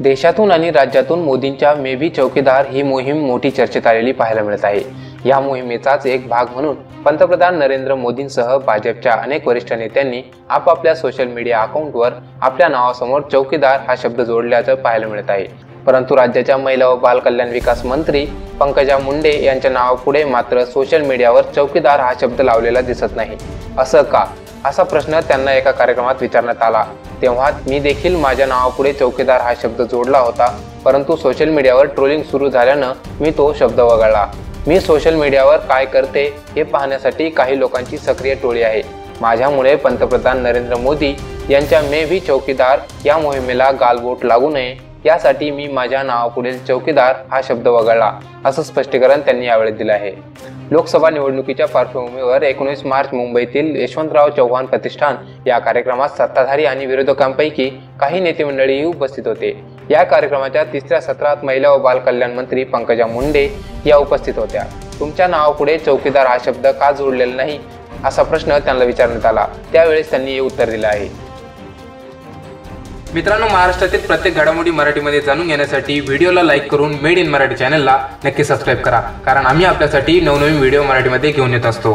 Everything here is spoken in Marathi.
देशातून आणि राज्यातून मोदींच्या मे बी चौकीदार ही मोहीम मोठी चर्चेत आलेली पाहायला मिळत आहे. या मोहिमेचाच एक भाग म्हणून पंतप्रधान नरेंद्र मोदींसह भाजपच्या अनेक वरिष्ठ नेत्यांनी आपापल्या सोशल मीडिया अकाउंटवर आपल्या नावासमोर चौकीदार हा शब्द जोडल्याचं पाहायला मिळत आहे. परंतु राज्याच्या महिला व बाल कल्याण विकास मंत्री पंकजा मुंडे यांच्या नावापुढे मात्र सोशल मीडियावर चौकीदार हा शब्द लावलेला दिसत नाही. असं का? असा प्रश्न त्यांना एका कार्यक्रमात विचारण्यात आला. तेव्हा मी देखील माझ्या नावापुढे चौकीदार हा शब्द जोडला होता. परंतु सोशल मीडियावर ट्रोलिंग सुरू झाल्यानं मी तो शब्द वगळला. मी सोशल मीडियावर काय करते हे पाहण्यासाठी काही लोकांची सक्रिय टोळी आहे. माझ्यामुळे पंतप्रधान नरेंद्र मोदी यांच्या मे भी चौकीदार या मोहिमेला गालबोट लागू नये. यासाठी मी माझ्या नावापुढील चौकीदार हा शब्द वगळला असं स्पष्टीकरण त्यांनी यावेळी दिलं आहे. लोकसभा निवडणुकीच्या पार्श्वभूमीवर एकोणीस मार्च मुंबईतील यशवंतराव चव्हाण प्रतिष्ठान या कार्यक्रमात सत्ताधारी आणि विरोधकांपैकी काही नेते मंडळीही उपस्थित होते. या कार्यक्रमाच्या तिसऱ्या सत्रात महिला व बाल कल्याण मंत्री पंकजा मुंडे या उपस्थित होत्या. तुमच्या नावापुढे चौकीदार हा शब्द का जोडलेला नाही असा प्रश्न त्यांना विचारण्यात आला. त्यावेळेस त्यांनी हे उत्तर दिलं आहे. मित्रांनो महाराष्ट्रातील प्रत्येक घडामोडी मराठीमध्ये जाणून घेण्यासाठी व्हिडिओला लाईक करून मेड इन मराठी चॅनलला नक्की सबस्क्राईब करा. कारण आम्ही आपल्यासाठी नवनवीन व्हिडिओ मराठीमध्ये घेऊन येत असतो.